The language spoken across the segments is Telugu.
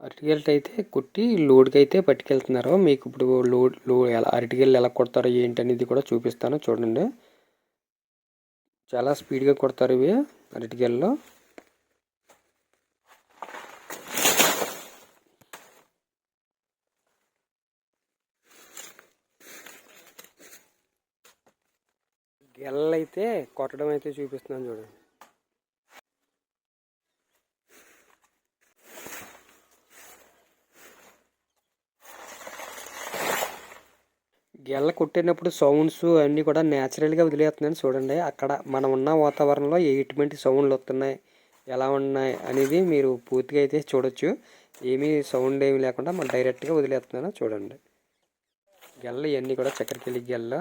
అరటిగెలటి అయితే కుట్టి లోడ్కి అయితే పట్టుకెళ్తున్నారు. మీకు ఇప్పుడు లోడ్లో ఎలా అరటిగెలు ఎలా కొడతారో ఏంటి అనేది కూడా చూపిస్తాను. చూడండి. చాలా స్పీడ్గా కొడతారు ఇవి అరటిగెల్లో గెల్లైతే కొట్టడం అయితే చూపిస్తున్నాను చూడండి. గెల్ల కొట్టినప్పుడు సౌండ్స్ అన్నీ కూడా న్యాచురల్గా వదిలేస్తున్నాను చూడండి. అక్కడ మనం ఉన్న వాతావరణంలో ఎటువంటి సౌండ్లు వస్తున్నాయి. ఎలా ఉన్నాయి అనేది మీరు పూర్తిగా అయితే చూడొచ్చు. ఏమీ సౌండ్ ఏమి లేకుండా మనం డైరెక్ట్గా వదిలేస్తున్నాను చూడండి. గెల్ల ఇవన్నీ కూడా చక్కెరకెళ్ళి గెల్ల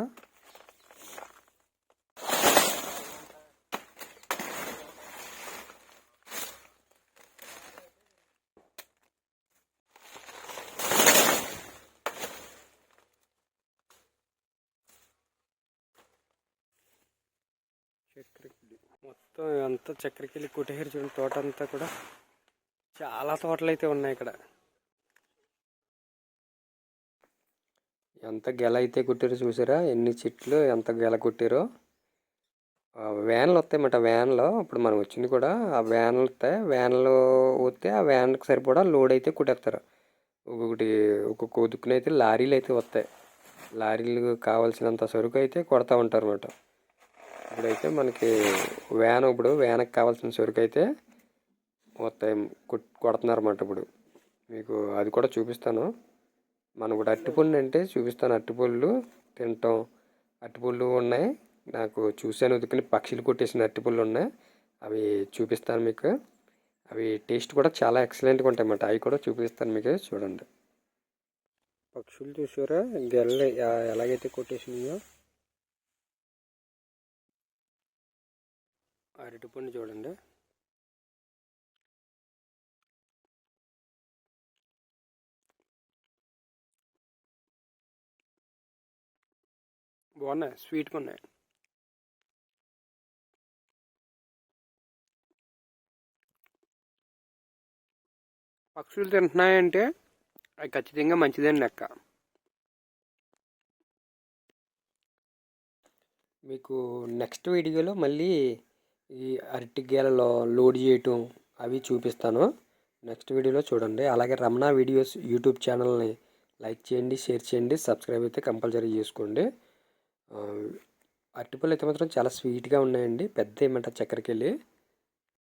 చక్కెరకిల్లి మొత్తం అంతా చక్కెరకిల్లి కుటేరు చూడండి తోట అంతా కూడా చాలా తోటలు అయితే ఉన్నాయి ఇక్కడ. ఎంత గెల అయితే కుట్టారో చూసారా? ఎన్ని చెట్లు ఎంత గెల కుట్టారో. వ్యాన్లు వస్తాయన్నమాట వ్యాన్లో. ఇప్పుడు మనం వచ్చింది కూడా ఆ వ్యాన్లు వస్తాయి. వ్యాన్లో వస్తే ఆ వ్యాన్కి సరిపడా లోడ్ అయితే కుట్టేస్తారు. ఒక్కొక్కటి ఒక్కొక్క ఉదుకునైతే లారీలు అయితే వస్తాయి. లారీలు కావాల్సినంత సరుకు అయితే కొడతా ఉంటారు అన్నమాట ఇప్పుడైతే మనకి వ్యాన్ ఇప్పుడు వ్యాన్కి కావాల్సిన సరుకు అయితే మొత్తం కొడుతున్నారు అన్నమాట ఇప్పుడు. మీకు అది కూడా చూపిస్తాను. మనం ఇప్పుడు అరటిపళ్ళు అంటే చూపిస్తాను. అరటిపళ్ళు తింటాం. అరటిపళ్ళు ఉన్నాయి. నాకు చూశాను ఉదుకుని పక్షులు కొట్టేసిన అరటిపళ్ళు ఉన్నాయి. అవి చూపిస్తాను మీకు. అవి టేస్ట్ కూడా చాలా ఎక్సలెంట్గా ఉంటాయి అన్నమాట. అవి కూడా చూపిస్తాను మీకు. చూడండి. పక్షులు చూసారా? గెల్ల ఎలాగైతే కొట్టేసినాయో? అరటిపండు చూడండి. బాగున్నాయి? స్వీట్గా ఉన్నాయి? పక్షులు తింటున్నాయంటే అది ఖచ్చితంగా మంచిదని లెక్క. మీకు నెక్స్ట్ వీడియోలో మళ్ళీ ఈ అరటి గేలలో లోడ్ చేయటం అవి చూపిస్తాను. నెక్స్ట్ వీడియోలో చూడండి. అలాగే రమణ వీడియోస్ యూట్యూబ్ ఛానల్ని లైక్ చేయండి షేర్ చేయండి సబ్స్క్రైబ్ అయితే కంపల్సరీ చేసుకోండి. అరటిపళ్ళు అయితే మాత్రం చాలా స్వీట్గా ఉన్నాయండి. పెద్ద ఏమంటారు? చక్కెరకెళ్ళి.